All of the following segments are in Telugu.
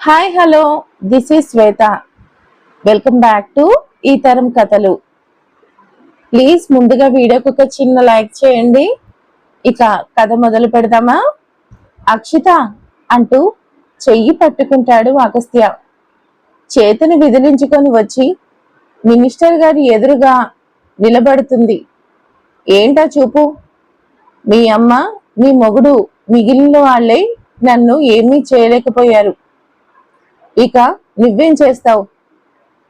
Hi hello this is Shweta welcome back to ఈ తరం కథలు ప్లీజ్ ముందుగా వీడియోకి ఒక చిన్న లైక్ చేయండి. ఇక కథ మొదలు పెడదామా? అక్షిత అంటూ చెయ్యి పట్టుకుంటాడు అగస్త్య చేతిని విదిలించుకొని వచ్చి మినిస్టర్ గారి ఎదురుగా నిలబడుతుంది. ఏంటా చూపు? మీ అమ్మ మీ మొగుడు మిగిలిన వాళ్ళే నన్ను ఏమీ చేయలేకపోయారు. ఇక నువ్వేం చేస్తావు?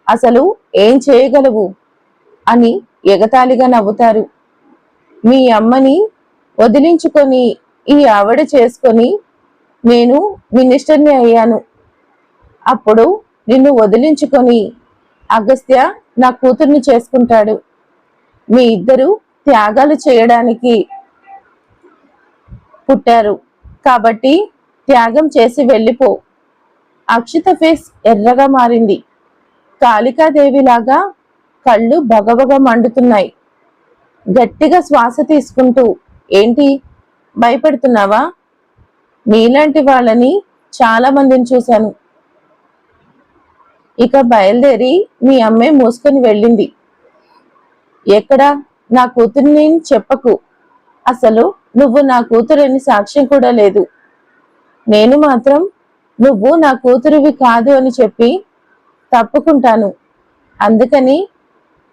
అసలు ఏం చేయగలవు? అని ఎగతాళిగా నవ్వుతారు. మీ అమ్మని వదిలించుకొని ఈ ఆవిడ చేసుకొని నేను మినిస్టర్ని అయ్యాను. అప్పుడు నిన్ను వదిలించుకొని అగస్త్య నా కూతుర్ని చేసుకుంటాడు. మీ ఇద్దరు త్యాగాలు చేయడానికి పుట్టారు. కాబట్టి త్యాగం చేసి వెళ్ళిపో. అక్షిత ఫేస్ ఎర్రగా మారింది. కాళికాదేవిలాగా కళ్ళు భగభగ మండుతున్నాయి. గట్టిగా శ్వాస తీసుకుంటూ ఏంటి? భయపడుతున్నావా? నీలాంటి వాళ్ళని చాలా మందిని చూశాను. ఇక బయలుదేరి మీ అమ్మే మూసుకొని వెళ్ళింది. ఎక్కడా? నా కూతుర్ని చెప్పకు. అసలు నువ్వు నా కూతురని సాక్ష్యం కూడా లేదు. నేను మాత్రం నువ్వు నా కూతురివి కాదు అని చెప్పి తప్పుకుంటాను. అందుకని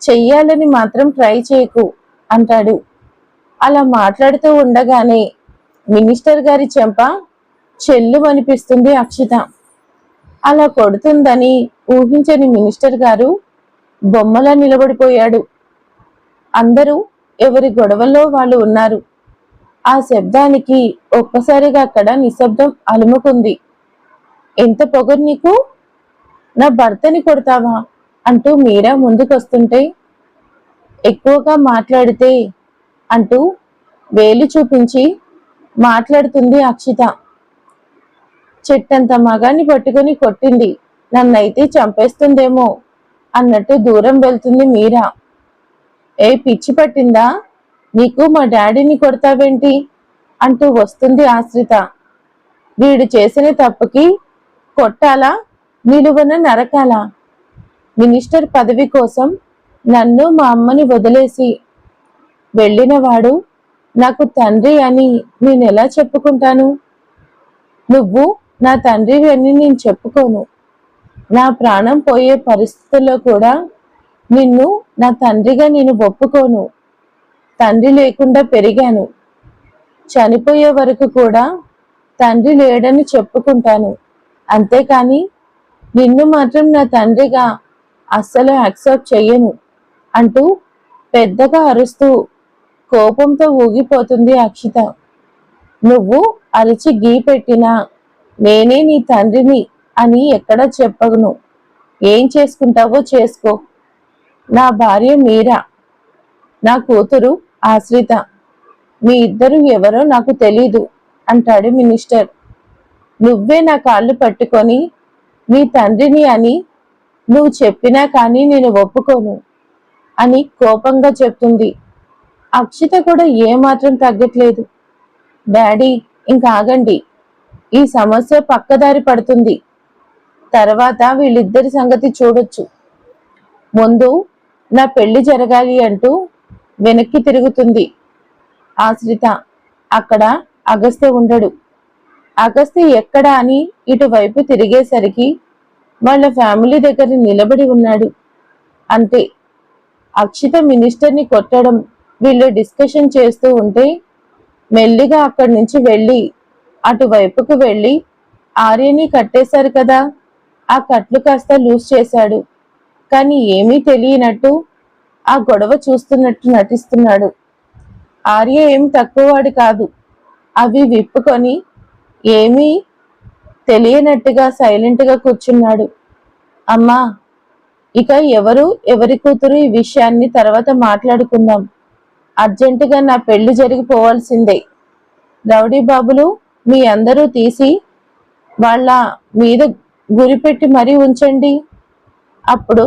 చెయ్యాలని మాత్రం ట్రై చేయకు అంటాడు. అలా మాట్లాడుతూ ఉండగానే మినిస్టర్ గారి చెంప చెల్లు అనిపిస్తుంది అక్షిత. అలా కొడుతుందని ఊహించని మినిస్టర్ గారు బొమ్మలా నిలబడిపోయాడు. అందరూ ఎవరి గొడవల్లో వాళ్ళు ఉన్నారు. ఆ శబ్దానికి ఒక్కసారిగా అక్కడ నిశ్శబ్దం అలుముకుంది. ఎంత పొగరు నీకు? నా భర్తని కొడతావా? అంటూ మీరా ముందుకొస్తుంటే ఎక్కువగా మాట్లాడితే అంటూ వేలు చూపించి మాట్లాడుతుంది అక్షిత. చెట్టంత మగాన్ని పట్టుకొని కొట్టింది. నన్నైతే చంపేస్తుందేమో అన్నట్టు దూరం వెళ్తుంది మీరా. ఏ పిచ్చి పట్టిందా? నీకు మా డాడీని కొడతావేంటి? అంటూ వస్తుంది ఆశ్రిత. వీడు చేసిన తప్పుకి కొట్టాలా? నిలువన నరకాలా? మినిస్టర్ పదవి కోసం నన్ను మా అమ్మని వదిలేసి వెళ్ళినవాడు నాకు తండ్రి అని నేను ఎలా చెప్పుకుంటాను? నువ్వు నా తండ్రివి అని నేను చెప్పుకోను. నా ప్రాణం పోయే పరిస్థితుల్లో కూడా నిన్ను నా తండ్రిగా నేను ఒప్పుకోను. తండ్రి లేకుండా పెరిగాను. చనిపోయే వరకు కూడా తండ్రి లేడని చెప్పుకుంటాను. అంతేకాని నిన్ను మాత్రం నా తండ్రిగా అస్సలు యాక్సెప్ట్ చెయ్యను అంటూ పెద్దగా అరుస్తూ కోపంతో ఊగిపోతుంది అక్షిత. నువ్వు అరిచి గీ పెట్టినా నేనే నీ తండ్రిని అని ఎక్కడ చెప్పగను ఏం చేసుకుంటావో చేసుకో. నా భార్య మీరా? నా కూతురు ఆశ్రిత. మీ ఇద్దరు ఎవరో నాకు తెలీదు అంటాడు మినిస్టర్. నువ్వే నా కాళ్ళు పట్టుకొని నీ తండ్రిని అని నువ్వు చెప్పినా కానీ నేను ఒప్పుకోను అని కోపంగా చెప్తుంది. అక్షిత కూడా ఏమాత్రం తగ్గట్లేదు. డాడీ ఇంకా ఆగండి. ఈ సమస్య పక్కదారి పడుతుంది. తర్వాత వీళ్ళిద్దరి సంగతి చూడొచ్చు. ముందు నా పెళ్ళి జరగాలి అంటూ వెనక్కి తిరుగుతుంది. ఆశ్రిత అక్కడ అగస్త్య ఉండడు. అగస్త్య ఎక్కడ అని ఇటువైపు తిరిగేసరికి వాళ్ళ ఫ్యామిలీ దగ్గర నిలబడి ఉన్నాడు. అంతే. అక్షిత మినిస్టర్ని కొట్టడం వీళ్ళు డిస్కషన్ చేస్తూ ఉంటే మెల్లిగా అక్కడి నుంచి వెళ్ళి అటువైపుకు వెళ్ళి ఆర్యని కట్టేశారు కదా. ఆ కట్లు కాస్త లూజ్ చేశాడు. కానీ ఏమీ తెలియనట్టు ఆ గొడవ చూస్తున్నట్టు నటిస్తున్నాడు. ఆర్య ఏం తక్కువవాడు కాదు. అవి విప్పుకొని ఏమీ తెలియనట్టుగా సైలెంట్గా కూర్చున్నాడు. అమ్మా ఇక ఎవరు ఎవరి కూతురు ఈ విషయాన్ని తర్వాత మాట్లాడుకుందాం. అర్జెంటుగా నా పెళ్ళి జరిగిపోవాల్సిందే. రౌడీ బాబులు మీ అందరూ తీసి వాళ్ళ మీద గురిపెట్టి మరీ ఉంచండి. అప్పుడు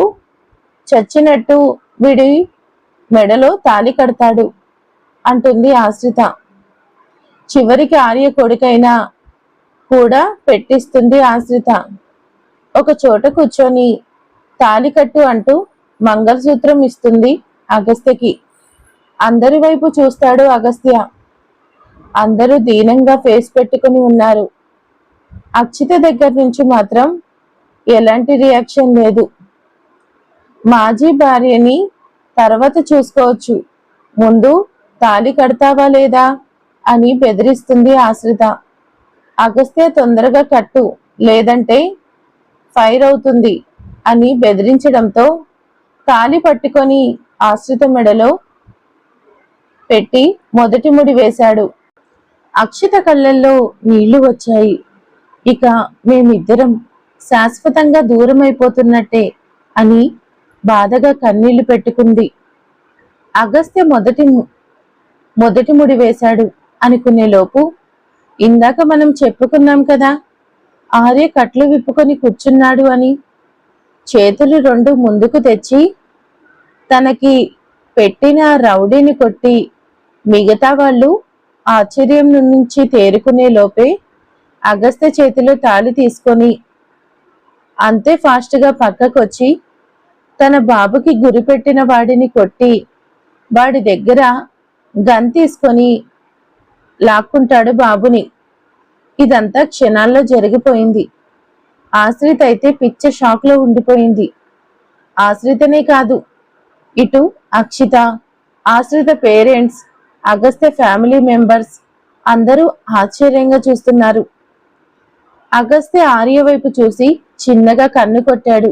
చచ్చినట్టు విడి మెడలో తాలి కడతాడు అంటుంది ఆశ్రిత. చివరికి ఆర్య కొడుకైనా కూడా పెట్టిస్తుంది ఆశ్రిత. ఒక చోట కూర్చొని తాలికట్టు అంటూ మంగళసూత్రం ఇస్తుంది అగస్త్యకి. అందరి వైపు చూస్తాడు అగస్త్య. అందరూ దీనంగా ఫేస్ పెట్టుకుని ఉన్నారు. అక్షిత దగ్గర నుంచి మాత్రం ఎలాంటి రియాక్షన్ లేదు. మాజీ భార్యని తర్వాత చూసుకోవచ్చు. ముందు తాళి కడతావా లేదా అని బెదిరిస్తుంది ఆశ్రిత. అగస్త్య తొందరగా కట్టు లేదంటే ఫైర్ అవుతుంది అని బెదిరించడంతో తాలి పట్టుకొని ఆశ్రిత మెడలో పెట్టి మొదటి ముడి వేశాడు. అక్షిత కళ్ళల్లో నీళ్ళు వచ్చాయి. ఇక మేమిద్దరం శాశ్వతంగా దూరం అయిపోతున్నట్టే అని బాధగా కన్నీళ్ళు పెట్టుకుంది. అగస్త్య మొదటి మొదటి ముడి వేశాడు అనుకునే లోపు ఇందాక మనం చెప్పుకున్నాం కదా ఆర్య కట్లు విప్పుకొని కూర్చున్నాడు అని. చేతులు రెండు ముందుకు తెచ్చి తనకి పెట్టిన రౌడీని కొట్టి మిగతా వాళ్ళు ఆశ్చర్యం నుంచి తేరుకునే లోపే అగస్త్య చేతిలో తాళి తీసుకొని అంతే ఫాస్ట్గా పక్కకొచ్చి తన బాబుకి గురిపెట్టిన వాడిని కొట్టి వాడి దగ్గర గన్ తీసుకొని లాక్కుంటాడు బాబుని. ఇదంతా క్షణాల్లో జరిగిపోయింది. ఆశ్రిత అయితే పిచ్చ షాక్లో ఉండిపోయింది. ఆశ్రితనే కాదు. ఇటు అక్షిత ఆశ్రిత పేరెంట్స్ అగస్త్య ఫ్యామిలీ మెంబర్స్ అందరూ ఆశ్చర్యంగా చూస్తున్నారు. అగస్త్య ఆర్య వైపు చూసి చిన్నగా కన్ను కొట్టాడు.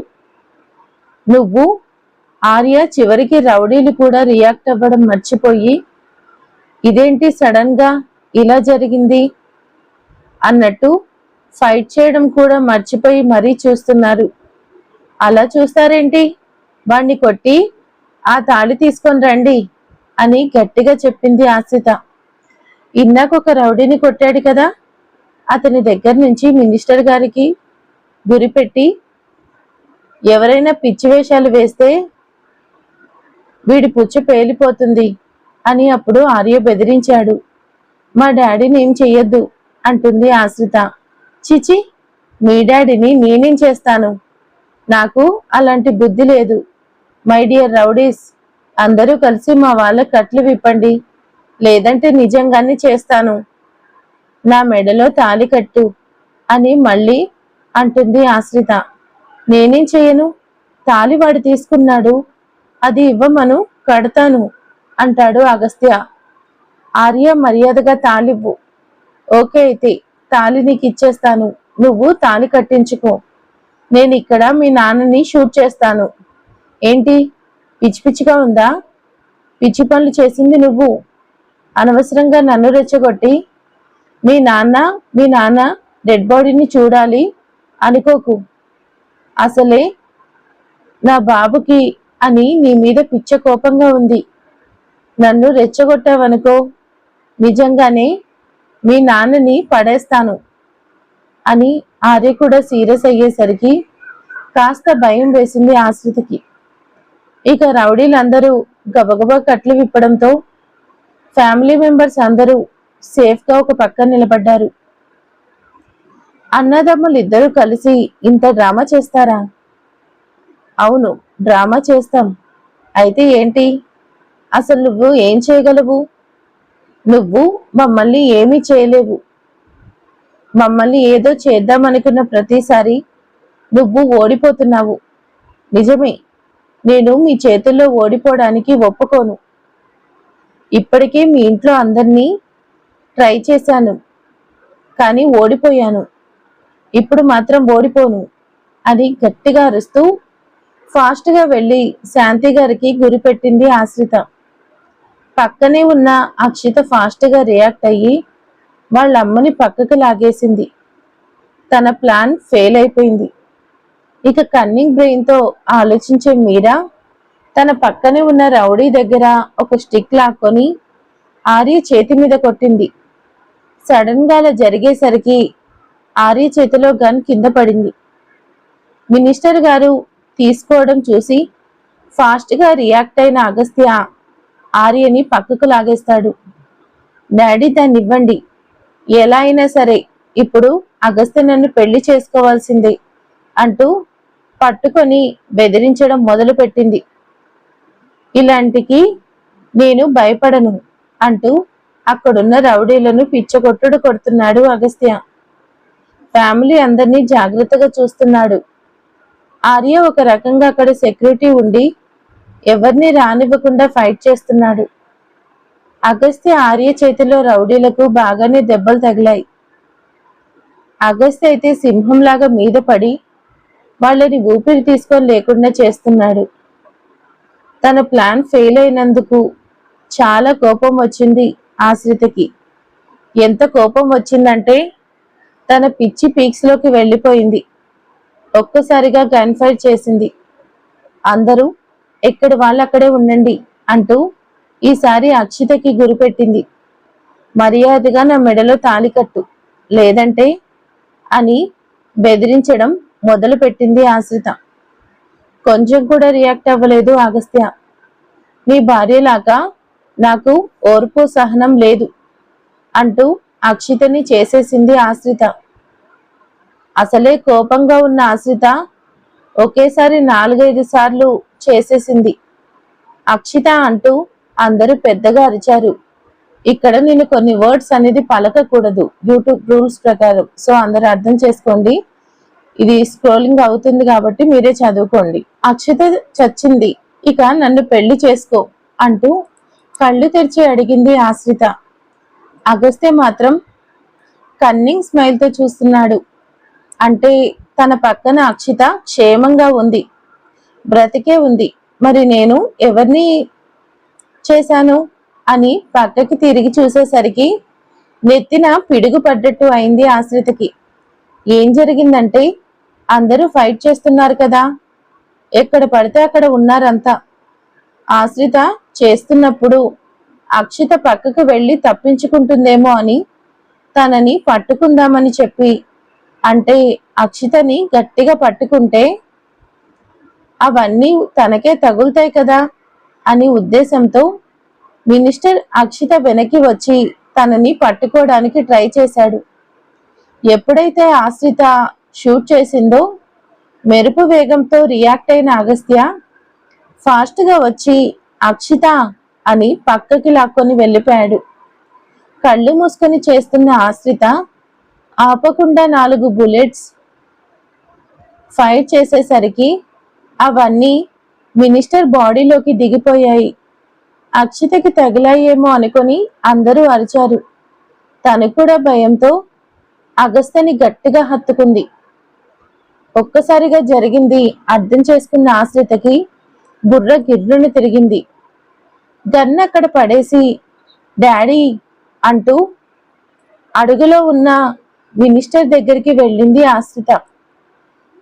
నువ్వు ఆర్య చివరికి రౌడీలు కూడా రియాక్ట్ అవ్వడం మర్చిపోయి ఇదేంటి సడన్గా ఇలా జరిగింది అన్నట్టు ఫైట్ చేయడం కూడా మర్చిపోయి మరీ చూస్తున్నారు. అలా చూస్తారేంటి? వాణ్ణి కొట్టి ఆ తాళి తీసుకొని రండి అని గట్టిగా చెప్పింది ఆశిత ఇందాక ఒక రౌడీని కొట్టాడు కదా అతని దగ్గర నుంచి మినిస్టర్ గారికి గురిపెట్టి ఎవరైనా పిచ్చి వేషాలు వేస్తే వీడి పుచ్చు పేలిపోతుంది అని అప్పుడు ఆర్య బెదిరించాడు. మా డాడీని ఏం చెయ్యొద్దు అంటుంది ఆశ్రిత. చిచి మీ డాడీని నేనేం చేస్తాను? నాకు అలాంటి బుద్ధి లేదు. మై డియర్ రౌడీస్ అందరూ కలిసి మా వాళ్ళ కట్లు విప్పండి. లేదంటే నిజంగానే చేస్తాను. నా మెడలో తాలి కట్టు అని మళ్ళీ అంటుంది ఆశ్రిత. నేనేం చేయను తాలి వాడు తీసుకున్నాడు. అది ఇవ్వమను కడతాను అంటాడు అగస్త్య. ఆర్య మర్యాదగా తాళివ్వు ఓకే అయితే తాళి నీకు ఇచ్చేస్తాను నువ్వు తాళి కట్టించుకో. నేను ఇక్కడ మీ నాన్నని షూట్ చేస్తాను. ఏంటి? పిచ్చి పిచ్చిగా ఉందా? పిచ్చి పనులు చేసింది నువ్వు. అనవసరంగా నన్ను రెచ్చగొట్టి మీ నాన్న మీ నాన్న డెడ్ బాడీని చూడాలి అనుకోకు. అసలే నా బాబుకి అని నీ మీద పిచ్చ కోపంగా ఉంది. నన్ను రెచ్చగొట్టావనుకో. నిజంగానే మీ నాన్నని పడేస్తాను అని ఆర్య కూడా సీరియస్ అయ్యేసరికి కాస్త భయం వేసింది ఆశ్రితికి ఇక రౌడీలందరూ గబగబా కట్లు విప్పడంతో ఫ్యామిలీ మెంబర్స్ అందరూ సేఫ్గా ఒక పక్క నిలబడ్డారు. అన్నదమ్ములు ఇద్దరూ కలిసి ఇంత డ్రామా చేస్తారా? అవును డ్రామా చేస్తాం. అయితే ఏంటి? అసలు నువ్వు ఏం చేయగలవు? నువ్వు మమ్మల్ని ఏమీ చేయలేవు. మమ్మల్ని ఏదో చేద్దామనుకున్న ప్రతిసారి నువ్వు ఓడిపోతున్నావు. నిజమే నేను మీ చేతుల్లో ఓడిపోవడానికి ఒప్పుకోను. ఇప్పటికే మీ ఇంట్లో అందరినీ ట్రై చేశాను కానీ ఓడిపోయాను. ఇప్పుడు మాత్రం ఓడిపోను అని గట్టిగా అరుస్తూ ఫాస్ట్గా వెళ్ళి శాంతి గారికి గురిపెట్టింది ఆశ్రిత. పక్కనే ఉన్న అక్షిత ఫాస్ట్గా రియాక్ట్ అయ్యి వాళ్ళ అమ్మని పక్కకు లాగేసింది. తన ప్లాన్ ఫెయిల్ అయిపోయింది. ఇక కన్నింగ్ బ్రెయిన్తో ఆలోచించే మీరా తన పక్కనే ఉన్న రౌడీ దగ్గర ఒక స్టిక్ లాక్కొని ఆర్య చేతి మీద కొట్టింది. సడన్గా అలా జరిగేసరికి ఆర్య చేతిలో గన్ కింద పడింది. మినిస్టర్ గారు తీసుకోవడం చూసి ఫాస్ట్గా రియాక్ట్ అయిన అగస్త్య ఆర్యని పక్కకు లాగేస్తాడు. డాడీ దాన్ని ఇవ్వండి ఎలా అయినా సరే ఇప్పుడు అగస్త్య నన్ను పెళ్ళి చేసుకోవాల్సిందే అంటూ పట్టుకొని బెదిరించడం మొదలుపెట్టింది. ఇలాంటికి నేను భయపడను అంటూ అక్కడున్న రౌడీలను పిచ్చగొట్టుడు కొడుతున్నాడు అగస్త్య. ఫ్యామిలీ అందరినీ జాగ్రత్తగా చూస్తున్నాడు. ఆర్య ఒక రకంగా అక్కడ సెక్యూరిటీ ఉండి ఎవరిని రానివ్వకుండా ఫైట్ చేస్తున్నాడు. అగస్త్య ఆర్య చేతిలో రౌడీలకు బాగానే దెబ్బలు తగిలాయి. అగస్త్య అయితే సింహంలాగా మీద పడి వాళ్ళని ఊపిరి తీసుకొని లేకుండా చేస్తున్నాడు. తన ప్లాన్ ఫెయిల్ అయినందుకు చాలా కోపం వచ్చింది ఆశ్రితకి. ఎంత కోపం వచ్చిందంటే తన పిచ్చి పీక్స్లోకి వెళ్ళిపోయింది. ఒక్కసారిగా గన్ ఫైర్ చేసింది. అందరూ ఎక్కడి వాళ్ళు అక్కడే ఉండండి అంటూ ఈసారి అక్షితకి గురిపెట్టింది మర్యాదగా నా మెడలో తాళి కట్టు. లేదంటే అని బెదిరించడం మొదలుపెట్టింది ఆశ్రిత. కొంచెం కూడా రియాక్ట్ అవ్వలేదు అగస్త్య నీ భార్యలాగా నాకు ఓర్పు సహనం లేదు అంటూ అక్షితని చేసేసింది ఆశ్రిత. అసలే కోపంగా ఉన్న ఆశ్రిత ఒకేసారి నాలుగైదు సార్లు చేసేసింది. అక్షిత అంటూ అందరూ పెద్దగా అరిచారు. ఇక్కడ నేను కొన్ని వర్డ్స్ అనేది పలకకూడదు. యూట్యూబ్ రూల్స్ ప్రకారం. సో అందరూ అర్థం చేసుకోండి. ఇది స్క్రోలింగ్ అవుతుంది కాబట్టి మీరే చదువుకోండి. అక్షిత చచ్చింది. ఇక నన్ను పెళ్ళి చేసుకో అంటూ కళ్ళు తెరిచి అడిగింది ఆశ్రిత. అగస్త్య మాత్రం కన్నింగ్ స్మైల్తో చూస్తున్నాడు. అంటే తన పక్కన అక్షిత క్షేమంగా ఉంది. బ్రతికే ఉంది. మరి నేను ఎవరిని చేశాను? అని పక్కకి తిరిగి చూసేసరికి నెత్తిన పిడుగు పడ్డట్టు అయింది ఆశ్రితకి. ఏం జరిగిందంటే అందరూ ఫైట్ చేస్తున్నారు కదా. ఎక్కడ పడితే అక్కడ ఉన్నారంతా. ఆశ్రిత చేస్తున్నప్పుడు అక్షిత పక్కకు వెళ్ళి తప్పించుకుంటుందేమో అని తనని పట్టుకుందామని చెప్పి అంటే అక్షితని గట్టిగా పట్టుకుంటే అవన్నీ తనకే తగులుతాయి కదా అని ఉద్దేశంతో మినిస్టర్ అక్షిత వెనక్కి వచ్చి తనని పట్టుకోవడానికి ట్రై చేశాడు. ఎప్పుడైతే ఆశ్రిత షూట్ చేసిందో మెరుపు వేగంతో రియాక్ట్ అయిన అగస్త్య ఫాస్ట్గా వచ్చి అక్షిత అని పక్కకి లాక్కొని వెళ్ళిపోయాడు. కళ్ళు మూసుకొని చేస్తున్న ఆశ్రిత ఆపకుండా నాలుగు బుల్లెట్స్ ఫైర్ చేసేసరికి అవన్నీ మినిస్టర్ బాడీలోకి దిగిపోయాయి. అక్షితకి తగిలాయేమో అనుకొని అందరూ అరిచారు. తను కూడా భయంతో అగస్తని గట్టిగా హత్తుకుంది. ఒక్కసారిగా జరిగింది అర్థం చేసుకున్న ఆశ్రితకి బుర్ర గిర్రును తిరిగింది. గన్ అక్కడ పడేసి డాడీ అంటూ అడుగులో ఉన్న మినిస్టర్ దగ్గరికి వెళ్ళింది ఆశ్రిత.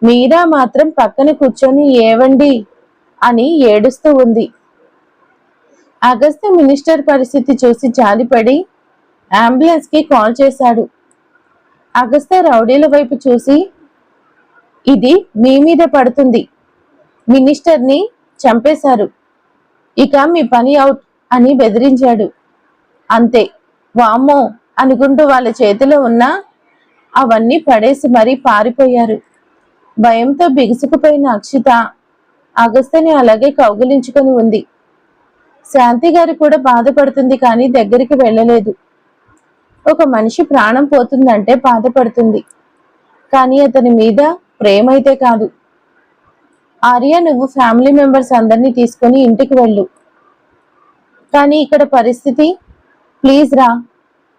మీరా మాత్రం పక్కన కూర్చొని ఏవండి? అని ఏడుస్తూ ఉంది. అగస్త్య మినిస్టర్ పరిస్థితి చూసి జాలిపడి అంబులెన్స్కి కాల్ చేశాడు. అగస్త్య రౌడీల వైపు చూసి ఇది మీ మీద పడుతుంది. మినిస్టర్ని చంపేశారు. ఇక మీ పని అవుట్ అని బెదిరించాడు. అంతే. వామ్మో అనుకుంటూ వాళ్ళ చేతిలో ఉన్న అవన్నీ పడేసి మరీ పారిపోయారు. భయంతో బిగుసుకుపోయిన అక్షిత అగస్త్యని అలాగే కౌగిలించుకొని ఉంది. శాంతి గారు కూడా బాధపడుతుంది కానీ దగ్గరికి వెళ్ళలేదు. ఒక మనిషి ప్రాణం పోతుందంటే బాధపడుతుంది. కానీ అతని మీద ప్రేమ అయితే కాదు. ఆర్య నువ్వు ఫ్యామిలీ మెంబర్స్ అందరినీ తీసుకొని ఇంటికి వెళ్ళు. కానీ ఇక్కడ పరిస్థితి ప్లీజ్ రా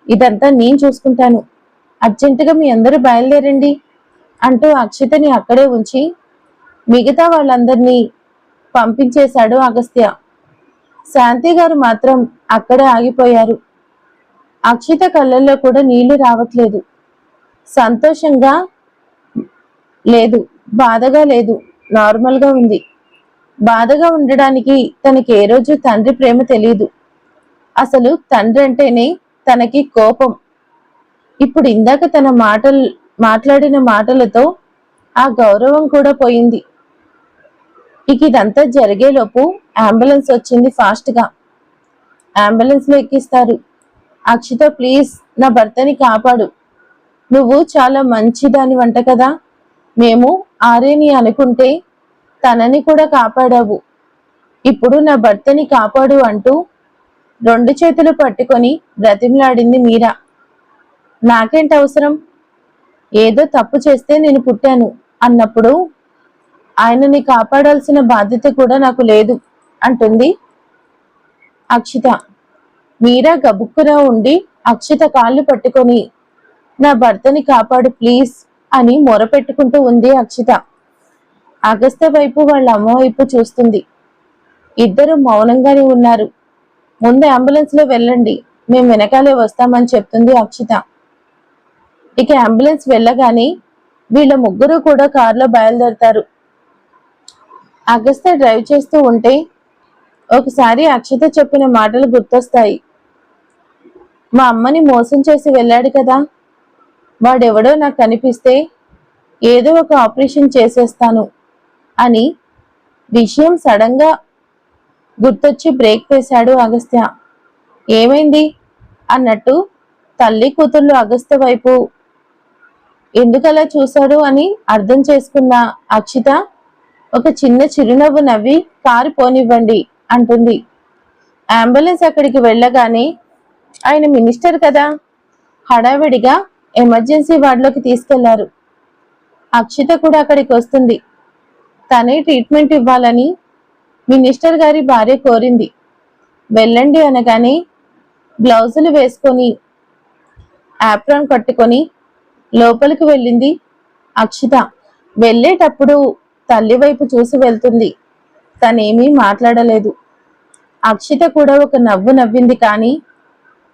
ఇదంతా నేను చూసుకుంటాను. అర్జెంటుగా మీ అందరూ బయలుదేరండి అంటూ అక్షితని అక్కడే ఉంచి మిగతా వాళ్ళందరినీ పంపించేశాడు అగస్త్య. శాంతి గారు మాత్రం అక్కడే ఆగిపోయారు. అక్షిత కళ్ళల్లో కూడా నీళ్ళు రావట్లేదు. సంతోషంగా లేదు బాధగా లేదు నార్మల్గా ఉంది. బాధగా ఉండడానికి తనకి ఏ రోజు తండ్రి ప్రేమ తెలియదు అసలు తండ్రి అంటేనే తనకి కోపం. ఇప్పుడు ఇందాక తన మాటలు మాట్లాడిన మాటలతో ఆ గౌరవం కూడా పోయింది. ఇక ఇదంతా జరిగేలోపు అంబులెన్స్ వచ్చింది ఫాస్ట్గా. అంబులెన్స్లో ఎక్కిస్తారు. అక్షిత ప్లీజ్ నా భర్తని కాపాడు. నువ్వు చాలా మంచిదాని వంట కదా. మేము ఆరేని అనుకుంటే తనని కూడా కాపాడావు. ఇప్పుడు నా భర్తని కాపాడు అంటూ రెండు చేతులు పట్టుకొని బ్రతిమలాడింది మీరా. నాకేంటి అవసరం? ఏదో తప్పు చేస్తే నేను పుట్టాను అన్నప్పుడు ఆయనని కాపాడాల్సిన బాధ్యత కూడా నాకు లేదు అంటుంది అక్షిత. మీరా గబుక్కురా ఉండి అక్షిత కాళ్ళు పట్టుకొని నా భర్తని కాపాడు ప్లీజ్ అని మొరపెట్టుకుంటూ ఉంది అక్షిత. అగస్త్య వైపు వాళ్ళ అమ్మ వైపు చూస్తుంది. ఇద్దరు మౌనంగానే ఉన్నారు. ముందు అంబులెన్స్లో వెళ్ళండి. మేము వెనకాలే వస్తామని చెప్తుంది అక్షిత. ఇక అంబులెన్స్ వెళ్ళగానే వీళ్ళ ముగ్గురు కూడా కారులో బయలుదేరతారు. అగస్త్య డ్రైవ్ చేస్తూ ఉంటే ఒకసారి అక్షత చెప్పిన మాటలు గుర్తొస్తాయి. మా అమ్మని మోసం చేసి వెళ్ళాడు కదా. వాడెవడో నాకు కనిపిస్తే ఏదో ఒక ఆపరేషన్ చేసేస్తాను అని విషయం సడన్గా గుర్తొచ్చి బ్రేక్ వేశాడు అగస్త్య. ఏమైంది? అన్నట్టు తల్లి కూతుళ్ళు అగస్త్య వైపు ఎందుకలా చూశాడు అని అర్థం చేసుకున్న అక్షిత ఒక చిన్న చిరునవ్వు నవ్వి కారు పోనివ్వండి అంటుంది. అంబులెన్స్ అక్కడికి వెళ్ళగానే ఆయన మినిస్టర్ కదా హడావిడిగా ఎమర్జెన్సీ వార్డులోకి తీసుకెళ్ళారు. అక్షిత కూడా అక్కడికి వస్తుంది. తనే ట్రీట్మెంట్ ఇవ్వాలని మినిస్టర్ గారి భార్య కోరింది. వెళ్ళండి అనగానే బ్లౌజులు వేసుకొని యాప్రాన్ కట్టుకొని లోపలికి వెళ్ళింది. అక్షిత వెళ్ళేటప్పుడు తల్లి వైపు చూసి వెళ్తుంది. తనేమీ మాట్లాడలేదు. అక్షిత కూడా ఒక నవ్వు నవ్వింది కానీ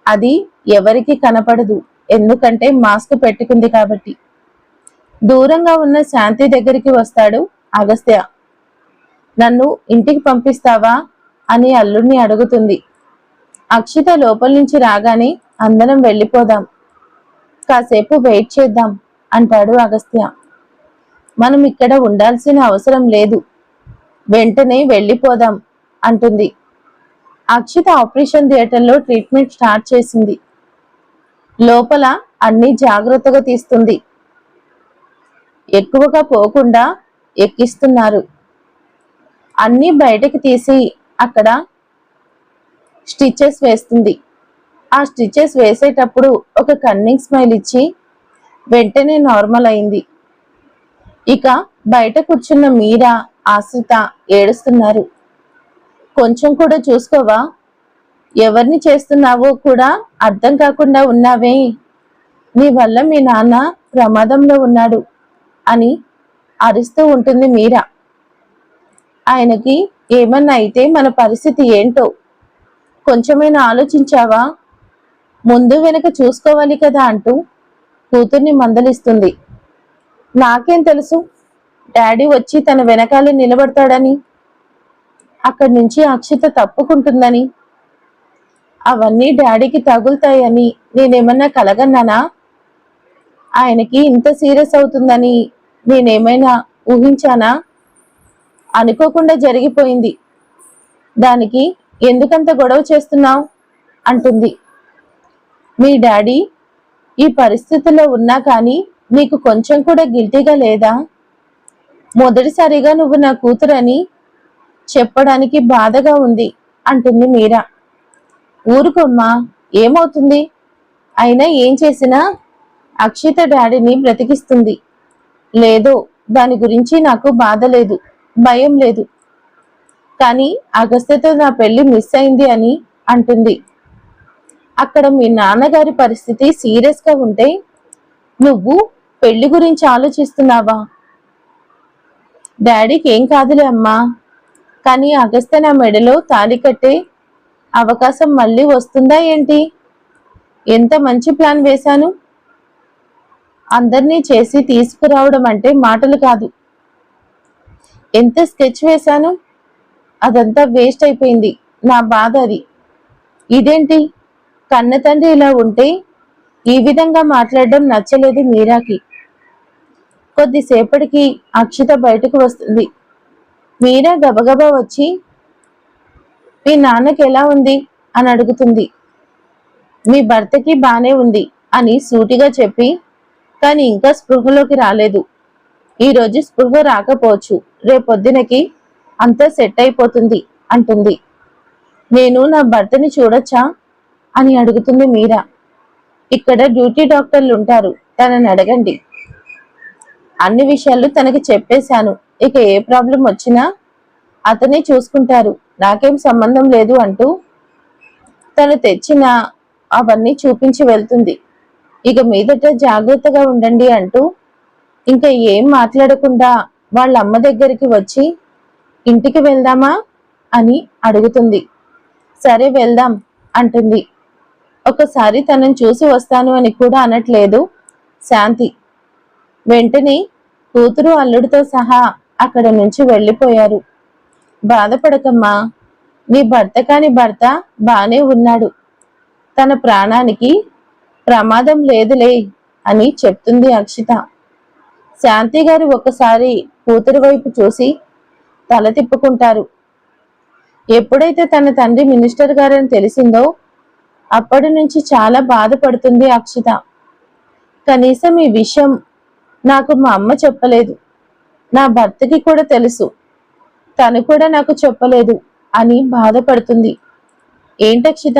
అది ఎవరికి కనపడదు. ఎందుకంటే మాస్క్ పెట్టుకుంది కాబట్టి. దూరంగా ఉన్న శాంతి దగ్గరికి వస్తాడు అగస్త్య. నన్ను ఇంటికి పంపిస్తావా? అని అల్లుడిని అడుగుతుంది. అక్షిత లోపల నుంచి రాగానే అందరం వెళ్ళిపోదాం. కాసేపు వెయిట్ చేద్దాం అంటాడు అగస్త్య. మనం ఇక్కడ ఉండాల్సిన అవసరం లేదు. వెంటనే వెళ్ళిపోదాం అంటుంది. అక్షిత ఆపరేషన్ థియేటర్లో ట్రీట్మెంట్ స్టార్ట్ చేసింది. లోపల అన్ని జాగ్రత్తగా తీస్తుంది. ఎక్కువగా పోకుండా ఎక్కిస్తున్నారు. అన్ని బయటకు తీసి అక్కడ స్టిచెస్ వేస్తుంది. ఆ స్టిచెస్ వేసేటప్పుడు ఒక కన్నింగ్ స్మైల్ ఇచ్చి వెంటనే నార్మల్ అయింది. ఇక బయట కూర్చున్న మీరా ఆశ్రిత ఏడుస్తున్నారు. కొంచెం కూడా చూసుకోవా? ఎవరిని చేస్తున్నావో కూడా అర్థం కాకుండా ఉన్నావే. నీ వల్ల మీ నాన్న ప్రమాదంలో ఉన్నాడు అని అరుస్తూ ఉంటుంది మీరా. ఆయనకి ఏమన్నా అయితే మన పరిస్థితి ఏంటో కొంచెమైనా ఆలోచించావా? ముందు వెనక చూసుకోవాలి కదా అంటూ కూతుర్ని మందలిస్తుంది. నాకేం తెలుసు? డాడీ వచ్చి తన వెనకాలే నిలబడతాడని. అక్కడి నుంచి అక్షిత తప్పుకుంటుందని. అవన్నీ డాడీకి తగులుతాయని నేనేమన్నా కలగన్నానా? ఆయనకి ఇంత సీరియస్ అవుతుందని నేనేమైనా ఊహించానా? అనుకోకుండా జరిగిపోయింది. దానికి ఎందుకంత గొడవ చేస్తున్నావు? అంటుంది. మీ డాడీ ఈ పరిస్థితిలో ఉన్నా కానీ నీకు కొంచెం కూడా గిల్టీగా లేదా? మొదటిసారిగా నువ్వు నా కూతురని చెప్పడానికి బాధగా ఉంది అంటుంది మీరా. ఊరుకోమ్మా ఏమవుతుంది? అయినా ఏం చేసినా అక్షిత డాడీని బ్రతికిస్తుంది. లేదో దాని గురించి నాకు బాధ లేదు భయం లేదు. కానీ అగస్త్యతో నా పెళ్ళి మిస్ అయింది అని అంటుంది. అక్కడ మీ నాన్నగారి పరిస్థితి సీరియస్గా ఉంటే నువ్వు పెళ్ళి గురించి ఆలోచిస్తున్నావా? డాడీకి ఏం కాదులే అమ్మా. కానీ అగస్త్య నా మెడలో తాళి కట్టే అవకాశం మళ్ళీ వస్తుందా ఏంటి? ఎంత మంచి ప్లాన్ వేశాను? అందరినీ చేసి తీసుకురావడం అంటే మాటలు కాదు. ఎంత స్కెచ్ వేశాను? అదంతా వేస్ట్ అయిపోయింది. నా బాధ అది. ఇదేంటి? కన్న తండ్రి ఇలా ఉంటే ఈ విధంగా మాట్లాడడం నచ్చలేదు మీరాకి. కొద్దిసేపటికి అక్షిత బయటకు వస్తుంది. మీరా గబగబా వచ్చి మీ నాన్నకి ఎలా ఉంది? అని అడుగుతుంది. మీ భర్తకి బానే ఉంది అని సూటిగా చెప్పి కానీ ఇంకా స్పృహలోకి రాలేదు. ఈరోజు స్పృహ రాకపోవచ్చు. రేపొద్దునకి అంతా సెట్ అయిపోతుంది అంటుంది. నేను నా భర్తని చూడొచ్చా? అని అడుగుతుంది మీరా. ఇక్కడ డ్యూటీ డాక్టర్లు ఉంటారు తనని అడగండి. అన్ని విషయాలు తనకి చెప్పేశాను. ఇక ఏ ప్రాబ్లం వచ్చినా అతనే చూసుకుంటారు. నాకేం సంబంధం లేదు అంటూ తను తెచ్చిన అవన్నీ చూపించి వెళ్తుంది. ఇక మీదట జాగ్రత్తగా ఉండండి అంటూ ఇంకా ఏం మాట్లాడకుండా వాళ్ళ అమ్మ దగ్గరికి వచ్చి ఇంటికి వెళ్దామా? అని అడుగుతుంది. సరే వెళ్దాం అంటుంది. ఒకసారి తనని చూసి వస్తాను అని కూడా అనట్లేదు. శాంతి వెంటనే కూతురు అల్లుడితో సహా అక్కడ నుంచి వెళ్ళిపోయారు. బాధపడకమ్మా నీ భర్త కాని భర్త బానే ఉన్నాడు. తన ప్రాణానికి ప్రమాదం లేదులే అని చెప్తుంది అక్షిత. శాంతి గారు ఒకసారి కూతురు వైపు చూసి తల తిప్పుకుంటారు. ఎప్పుడైతే తన తండ్రి మినిస్టర్ గారని తెలిసిందో అప్పటి నుంచి చాలా బాధపడుతుంది అక్షిత. కనీసం ఈ విషయం నాకు మా అమ్మ చెప్పలేదు. నా భర్తకి కూడా తెలుసు. తను కూడా నాకు చెప్పలేదు అని బాధపడుతుంది. ఏంటక్షిత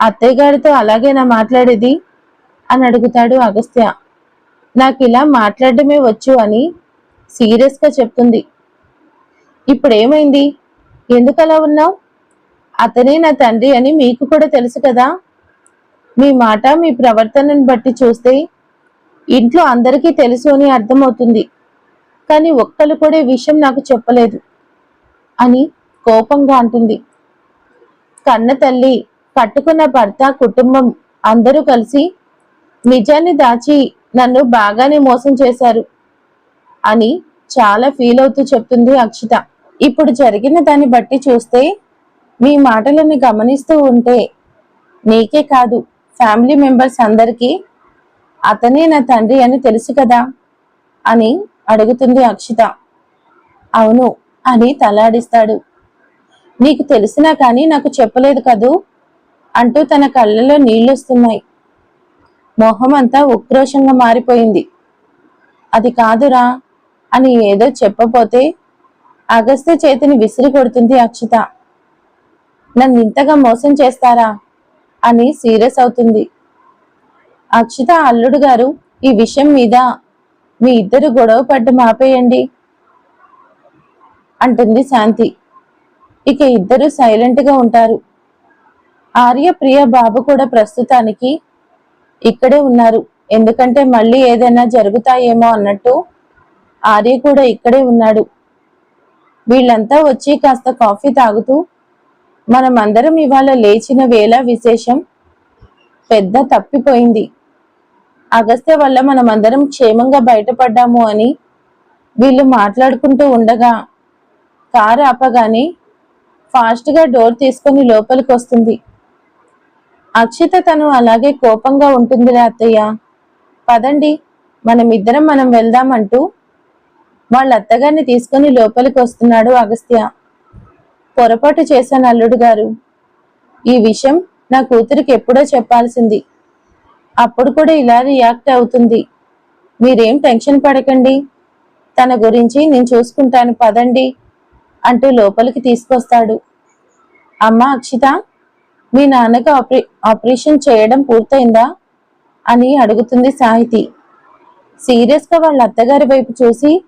అత్తయ్య గారితో అలాగేనా మాట్లాడేది? అని అడుగుతాడు అగస్త్య. నాకు ఇలా మాట్లాడడమే వచ్చు అని సీరియస్గా చెప్తుంది. ఇప్పుడు ఏమైంది ఉన్నావు? అతనే నా తండ్రి అని మీకు కూడా తెలుసు కదా. మీ మాట మీ ప్రవర్తనను బట్టి చూస్తే ఇంట్లో అందరికీ తెలుసు అని అర్థమవుతుంది. కానీ ఒక్కరు కూడా విషయం నాకు చెప్పలేదు అని కోపంగా అంటుంది. కన్న తల్లి పట్టుకున్న భర్త కుటుంబం అందరూ కలిసి నిజాన్ని దాచి నన్ను బాగానే మోసం చేశారు అని చాలా ఫీల్ అవుతూ చెప్తుంది అక్షిత. ఇప్పుడు జరిగిన దాన్ని బట్టి చూస్తే మీ మాటలను గమనిస్తూ ఉంటే నీకే కాదు ఫ్యామిలీ మెంబర్స్ అందరికీ అతనే నా తండ్రి అని తెలుసు కదా? అని అడుగుతుంది అక్షిత. అవును అని తలాడిస్తాడు. నీకు తెలిసినా కానీ నాకు చెప్పలేదు కదూ? అంటూ తన కళ్ళలో నీళ్ళొస్తున్నాయి. మొహం అంతా ఉక్రోషంగా మారిపోయింది. అది కాదురా అని ఏదో చెప్పబోతే అగస్త్య చేతిని విసిరి కొడుతుంది అక్షిత. నన్ను ఇంతగా మోసం చేస్తారా? అని సీరియస్ అవుతుంది. అక్షిత అల్లుడు గారు ఈ విషయం మీద మీ ఇద్దరు గొడవ పడ్డ మాపేయండి అంటుంది శాంతి. ఇక ఇద్దరు సైలెంట్గా ఉంటారు. ఆర్య ప్రియ బాబు కూడా ప్రస్తుతానికి ఇక్కడే ఉన్నారు. ఎందుకంటే మళ్ళీ ఏదైనా జరుగుతాయేమో అన్నట్టు ఆర్య కూడా ఇక్కడే ఉన్నాడు. వీళ్ళంతా వచ్చి కాస్త కాఫీ తాగుతూ మనం అందరం ఇవాళ లేచిన వేళ విశేషం పెద్ద తప్పిపోయింది. అగస్త్య వల్ల మనమందరం క్షేమంగా బయటపడ్డాము అని వీళ్ళు మాట్లాడుకుంటూ ఉండగా కారు ఆపగానే ఫాస్ట్గా డోర్ తీసుకొని లోపలికి వస్తుంది అక్షిత తను అలాగే కోపంగా ఉంటుందిలే అత్తయ్య. పదండి మనమిద్దరం మనం వెళ్దామంటూ వాళ్ళ అత్తగారిని తీసుకొని లోపలికి వస్తున్నాడు అగస్త్య. పొరపాటు చేశాను అల్లుడు గారు. ఈ విషయం నా కూతురికి ఎప్పుడో చెప్పాల్సింది. అప్పుడు కూడా ఇలా రియాక్ట్ అవుతుంది. మీరేం టెన్షన్ పడకండి. తన గురించి నేను చూసుకుంటాను పదండి అంటూ లోపలికి తీసుకొస్తాడు. అమ్మ అక్షిత మీ నాన్నకి ఆపరే ఆపరేషన్ చేయడం పూర్తయిందా? అని అడుగుతుంది సాహితి. సీరియస్గా వాళ్ళ అత్తగారి వైపు చూసి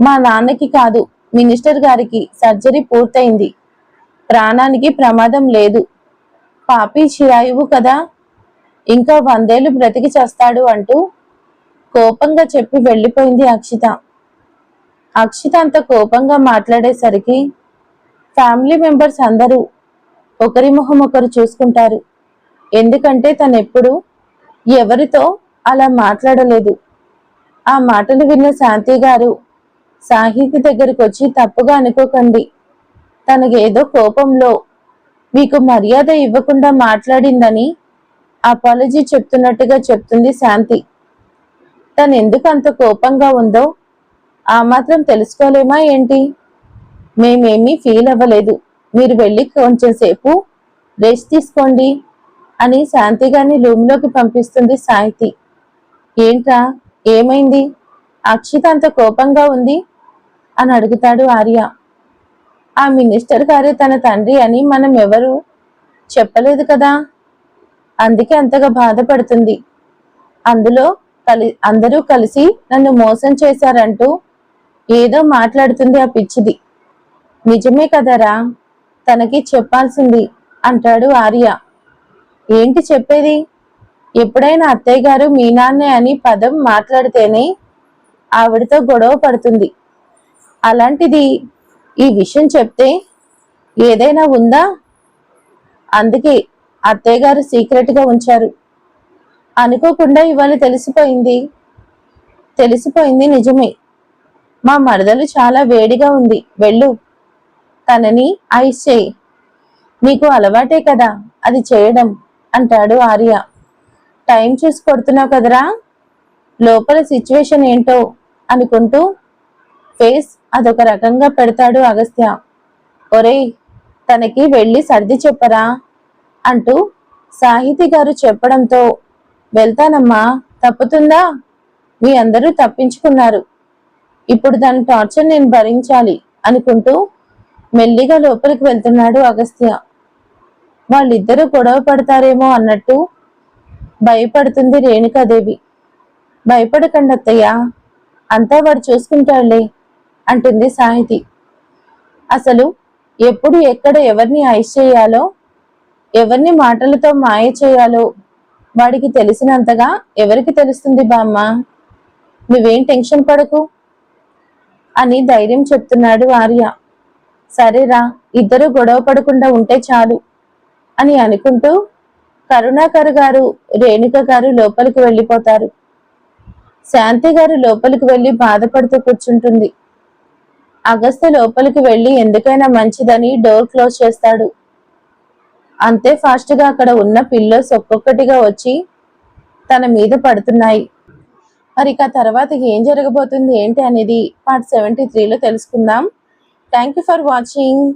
మా నాన్నకి కాదు మినిస్టర్ గారికి సర్జరీ పూర్తయింది. ప్రాణానికి ప్రమాదం లేదు. పాపి చిరాయువు కదా. ఇంకా వందేళ్ళు బ్రతికి చేస్తాడు అంటూ కోపంగా చెప్పి వెళ్ళిపోయింది అక్షిత. అక్షిత అంత కోపంగా మాట్లాడేసరికి ఫ్యామిలీ మెంబర్స్ అందరూ ఒకరి మొహం ఒకరు చూసుకుంటారు. ఎందుకంటే తను ఎప్పుడు ఎవరితో అలా మాట్లాడలేదు. ఆ మాటలు విన్న శాంతి గారు సాహితి దగ్గరికి వచ్చి తప్పుగా అనుకోకండి. తనకేదో కోపంలో మీకు మర్యాద ఇవ్వకుండా మాట్లాడిందని అపాలజీ చెప్తున్నట్టుగా చెప్తుంది శాంతి. తను ఎందుకు అంత కోపంగా ఉందో ఆ మాత్రం తెలుసుకోలేమా ఏంటి? మేమేమీ ఫీల్ అవ్వలేదు. మీరు వెళ్ళి కొంచెం సేపు రెస్ట్ తీసుకోండి అని శాంతి గారిని రూమ్లోకి పంపిస్తుంది సాహితి. ఏంట్రా? ఏమైంది? అక్షిత అంత కోపంగా ఉంది. అని అడుగుతాడు ఆర్య. ఆ మినిస్టర్ గారే తన తండ్రి అని మనం ఎవరు చెప్పలేదు కదా? అందుకే అంతగా బాధపడుతుంది. అందులో కలి అందరూ కలిసి నన్ను మోసం చేశారంటూ ఏదో మాట్లాడుతుంది ఆ పిచ్చిది. నిజమే కదరా? తనకి చెప్పాల్సింది అంటాడు ఆర్య. ఏంటి చెప్పేది? ఎప్పుడైనా అత్తయ్య గారు మీ నాన్నే అని పదం మాట్లాడితేనే ఆవిడతో గొడవ పడుతుంది. అలాంటిది ఈ విషయం చెప్తే ఏదైనా ఉందా? అందుకే అత్తయ్య గారు ఉంచారు. అనుకోకుండా ఇవాళ తెలిసిపోయింది. తెలిసిపోయింది నిజమే. మా మరదలు చాలా వేడిగా ఉంది. వెళ్ళు. తనని ఐస్ చేయి. నీకు అలవాటే కదా. అది చేయడం అంటాడు ఆర్య. టైం చూసి కొడుతున్నావు కదరా? లోపల సిచ్యువేషన్ ఏంటో అనుకుంటూ ఫేస్ అదొక రకంగా పెడతాడు అగస్త్య. ఒరేయ్ తనకి వెళ్ళి సర్ది చెప్పరా? అంటూ సాహితి గారు చెప్పడంతో వెళ్తానమ్మా తప్పుతుందా? మీ అందరూ తప్పించుకున్నారు. ఇప్పుడు దాని టార్చర్ నేను భరించాలి అనుకుంటూ మెల్లిగా లోపలికి వెళ్తున్నాడు అగస్త్య. వాళ్ళిద్దరూ గొడవ పడతారేమో అన్నట్టు భయపడుతుంది రేణుకాదేవి. భయపడకండి అత్తయ్య అంతా వాడు చూసుకుంటాడులే. అంటుంది సాహితి. అసలు ఎప్పుడు ఎక్కడ ఎవరిని ఐస్ చేయాలో ఎవరిని మాటలతో మాయ చేయాలో వాడికి తెలిసినంతగా ఎవరికి తెలుస్తుంది బామ్మ? నువ్వేం టెన్షన్ పడకు అని ధైర్యం చెప్తున్నాడు ఆర్య. సరేరా ఇద్దరు గొడవ పడకుండా ఉంటే చాలు అని అనుకుంటూ కరుణాకర్ గారు రేణుక గారు లోపలికి వెళ్ళిపోతారు. శాంతి గారు లోపలికి వెళ్ళి బాధపడుతూ కూర్చుంటుంది. అగస్త్య లోపలికి వెళ్ళి ఎందుకైనా మంచిదని డోర్ క్లోజ్ చేస్తాడు. అంతే ఫాస్ట్గా అక్కడ ఉన్న పిల్లోస్ ఒక్కొక్కటిగా వచ్చి తన మీద పడుతున్నాయి. మరి ఇక తర్వాత ఏం జరగబోతుంది ఏంటి అనేది పార్ట్ సెవెంటీ త్రీలో తెలుసుకుందాం. Thank you for watching